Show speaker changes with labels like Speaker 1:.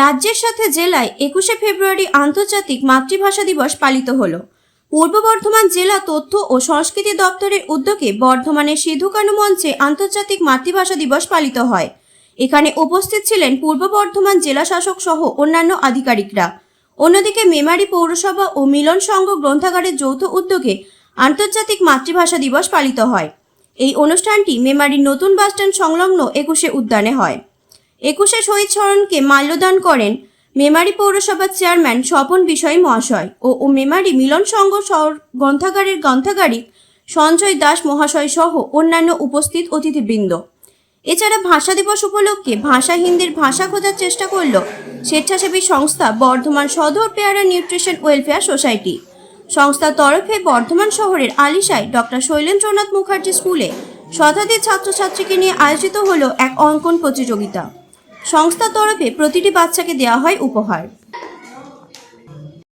Speaker 1: রাজ্যের সাথে জেলায় একুশে ফেব্রুয়ারি আন্তর্জাতিক মাতৃভাষা দিবস পালিত হলো। পূর্ব বর্ধমান জেলা তথ্য ও সংস্কৃতি দপ্তরের উদ্যোগে বর্ধমানের সিধু কানু মঞ্চে আন্তর্জাতিক মাতৃভাষা দিবস পালিত হয়। এখানে উপস্থিত ছিলেন পূর্ব বর্ধমান জেলা শাসক সহ অন্যান্য আধিকারিকরা। অন্যদিকে মেমারি পৌরসভা ও মিলন সংঘ গ্রন্থাগারের যৌথ উদ্যোগে আন্তর্জাতিক মাতৃভাষা দিবস পালিত হয়। এই অনুষ্ঠানটি মেমারির নতুন বাসস্ট্যান্ড সংলগ্ন একুশে উদ্যানে হয়। একুশে শহীদ স্মরণকে মাল্যদান করেন মেমারি পৌরসভার চেয়ারম্যান স্বপন বিষয় মহাশয় ও ও মেমারি মিলন সংঘ গ্রন্থাগারের গ্রন্থাগারিক সঞ্জয় দাস মহাশয় সহ অন্যান্য উপস্থিত অতিথিবৃন্দ। এছাড়া ভাষা দিবস উপলক্ষে ভাষাহীনদের ভাষা খোঁজার চেষ্টা করল স্বেচ্ছাসেবী সংস্থা বর্ধমান সদর পেয়ারা নিউট্রিশন ওয়েলফেয়ার সোসাইটি। সংস্থার তরফে বর্ধমান শহরের আলিশায় ডক্টর শৈলেন্দ্রনাথ মুখার্জি স্কুলে শতাধিক ছাত্রছাত্রীকে নিয়ে আয়োজিত হলো এক অঙ্কন প্রতিযোগিতা। সংস্থার তরফে প্রতিটি বাচ্চাকে দেওয়া হয় উপহার।